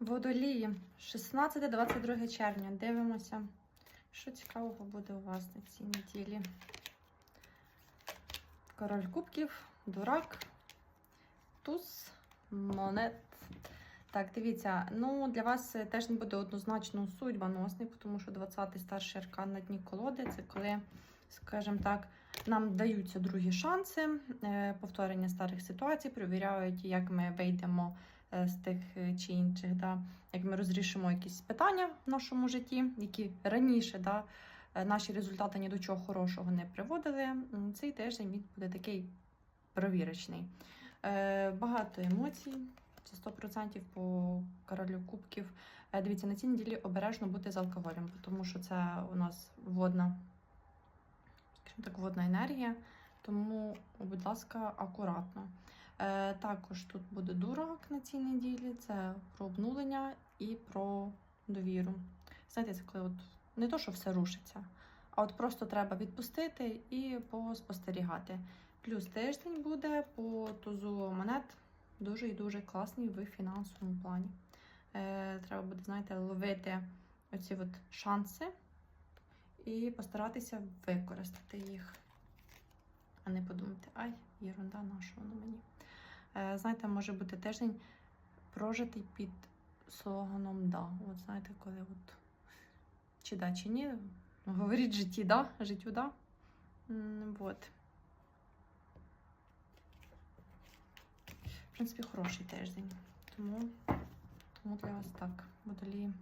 Водолії, 16-22 червня. Дивимося, що цікавого буде у вас на цій неділі. Король кубків, дурак, туз, монет. Так, дивіться, ну для вас теж не буде однозначно судьбоносний, тому що 20-й старший аркан на дні колоди це коли, скажімо так, нам даються другі шанси, е, повторення старих ситуацій, перевіряють, як ми вийдемо е, з тих е, чи інших, да, як ми розрішимо якісь питання в нашому житті, які раніше да, наші результати ні до чого хорошого не приводили. Цей тиждень він буде такий провірочний. Багато емоцій. Це 100% по королю кубків. Дивіться, на цій неділі обережно бути з алкоголем, тому що це у нас водна, так, водна енергія. Тому, будь ласка, акуратно. Е, також тут буде дурак на цій неділі. Це про обнулення і про довіру. Знаєте, це коли от не то, що все рушиться, а от просто треба відпустити і поспостерігати. Плюс тиждень буде по тузу монет дуже і дуже класний в фінансовому плані. Е, треба буде, знаєте, ловити оці от шанси і постаратися використати їх, а не подумати, ай, єрунда, на що воно мені. Е, знаєте, може бути тиждень прожитий під слоганом да. От знаєте, коли от чи да, чи ні. Говоріть житті, да, життю, да. Вот. В принципі, хороший тиждень. Тому, тому для вас так, водолії.